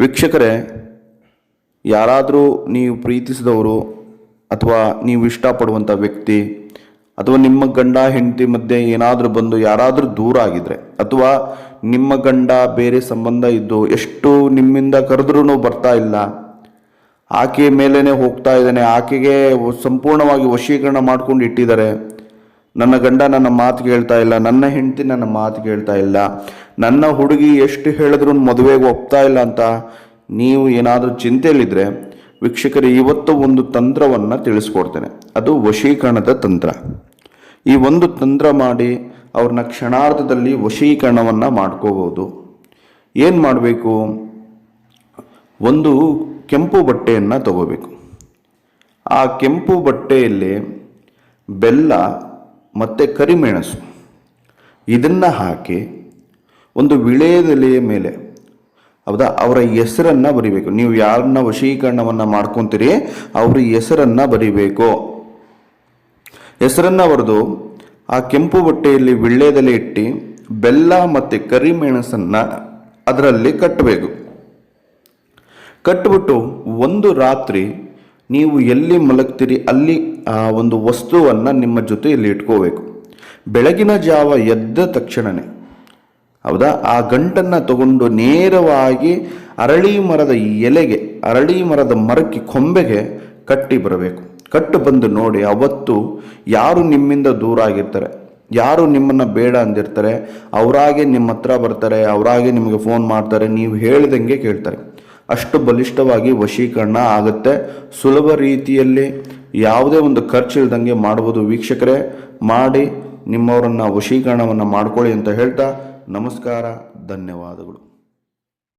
ವೀಕ್ಷಕರೇ, ಯಾರಾದರೂ ನೀವು ಪ್ರೀತಿಸಿದವರು ಅಥವಾ ನೀವು ಇಷ್ಟಪಡುವಂಥ ವ್ಯಕ್ತಿ ಅಥವಾ ನಿಮ್ಮ ಗಂಡ, ಹೆಂಡತಿ ಮಧ್ಯೆ ಏನಾದರೂ ಬಂದು ಯಾರಾದರೂ ದೂರ ಆಗಿದ್ರೆ ಅಥವಾ ನಿಮ್ಮ ಗಂಡ ಬೇರೆ ಸಂಬಂಧ ಇದ್ದು ಎಷ್ಟು ನಿಮ್ಮಿಂದ ಕರೆದ್ರೂ ಬರ್ತಾ ಇಲ್ಲ, ಆಕೆಯ ಮೇಲೇ ಹೋಗ್ತಾ ಇದ್ದಾನೆ, ಆಕೆಗೆ ಸಂಪೂರ್ಣವಾಗಿ ವಶೀಕರಣ ಮಾಡ್ಕೊಂಡು ಇಟ್ಟಿದ್ದಾರೆ ನನ್ನ ಗಂಡ ನನ್ನ ಮಾತು ಕೇಳ್ತಾ ಇಲ್ಲ, ನನ್ನ ಹೆಂಡತಿ ನನ್ನ ಮಾತು ಕೇಳ್ತಾ ಇಲ್ಲ. ನನ್ನ ಹುಡುಗಿ ಎಷ್ಟು ಹೇಳಿದ್ರು ಮದುವೆಗೆ ಒಪ್ತಾ ಇಲ್ಲ ಅಂತ ನೀವು ಏನಾದರೂ ಚಿಂತೆಯಲ್ಲಿದ್ದರೆ ವೀಕ್ಷಕರು, ಇವತ್ತು ಒಂದು ತಂತ್ರವನ್ನು ತಿಳಿಸ್ಕೊಡ್ತೇನೆ. ಅದು ವಶೀಕರಣದ ತಂತ್ರ. ಈ ಒಂದು ತಂತ್ರ ಮಾಡಿ ಅವ್ರನ್ನ ಕ್ಷಣಾರ್ಧದಲ್ಲಿ ವಶೀಕರಣವನ್ನು ಮಾಡ್ಕೋಬೋದು. ಏನು ಮಾಡಬೇಕು? ಒಂದು ಕೆಂಪು ಬಟ್ಟೆಯನ್ನು ತಗೋಬೇಕು. ಆ ಕೆಂಪು ಬಟ್ಟೆಯಲ್ಲಿ ಬೆಲ್ಲ ಮತ್ತು ಕರಿಮೆಣಸು. ಇದನ್ನು ಹಾಕಿ ಒಂದು ವಿಳೆಯದೆಲೆಯ ಮೇಲೆ ಹೌದಾ? ಅವರ ಹೆಸರನ್ನು ಬರಿಬೇಕು. ನೀವು ಯಾರನ್ನ ವಶೀಕರಣವನ್ನು ಮಾಡ್ಕೊತೀರಿ, ಅವ್ರ ಹೆಸರನ್ನು ಬರಿಬೇಕು. ಹೆಸರನ್ನು ಬರೆದು ಆ ಕೆಂಪು ಬಟ್ಟೆಯಲ್ಲಿ ವಿಳ್ಳೆದೆಲೆ ಇಟ್ಟು ಬೆಲ್ಲ ಮತ್ತು ಕರಿಮೆಣಸನ್ನು ಅದರಲ್ಲಿ ಕಟ್ಟಬೇಕು ಕಟ್ಟಿಬಿಟ್ಟು ಒಂದು ರಾತ್ರಿ ನೀವು ಎಲ್ಲಿ ಮಲಗ್ತೀರಿ, ಅಲ್ಲಿ ಆ ಒಂದು ವಸ್ತುವನ್ನು ನಿಮ್ಮ ಜೊತೆಯಲ್ಲಿ ಇಟ್ಕೋಬೇಕು. ಬೆಳಗಿನ ಜಾವ ಎದ್ದ ತಕ್ಷಣವೇ ಹೌದಾ? ಆ ಗಂಟನ್ನು ತಗೊಂಡು ನೇರವಾಗಿ ಅರಳಿ ಮರದ ಎಲೆಗೆ, ಅರಳಿ ಮರದ ಮರಕ್ಕೆ, ಕೊಂಬೆಗೆ ಕಟ್ಟಿ ಬರಬೇಕು. ಕಟ್ಟು ಬಂದು ನೋಡಿ, ಅವತ್ತು ಯಾರು ನಿಮ್ಮಿಂದ ದೂರ ಆಗಿರ್ತಾರೆ? ಯಾರು ನಿಮ್ಮನ್ನು ಬೇಡ ಅಂದಿರ್ತಾರೆ? ಅವರಾಗೆ ನಿಮ್ಮ ಹತ್ರ ಬರ್ತಾರೆ, ಅವರಾಗೆ ನಿಮಗೆ ಫೋನ್ ಮಾಡ್ತಾರೆ, ನೀವು ಹೇಳಿದಂಗೆ ಕೇಳ್ತಾರೆ. ಅಷ್ಟು ಬಲಿಷ್ಠವಾಗಿ ವಶೀಕರಣ ಆಗುತ್ತೆ. ಸುಲಭ ರೀತಿಯಲ್ಲಿ ಯಾವುದೇ ಒಂದು ಖರ್ಚು ಇಲ್ದಂಗೆ ಮಾಡ್ಬೋದು ವೀಕ್ಷಕರೇ. ಮಾಡಿ ನಿಮ್ಮವರನ್ನು ವಶೀಕರಣವನ್ನು ಮಾಡ್ಕೊಳ್ಳಿ ಅಂತ ಹೇಳ್ತಾ ನಮಸ್ಕಾರ, ಧನ್ಯವಾದಗಳು.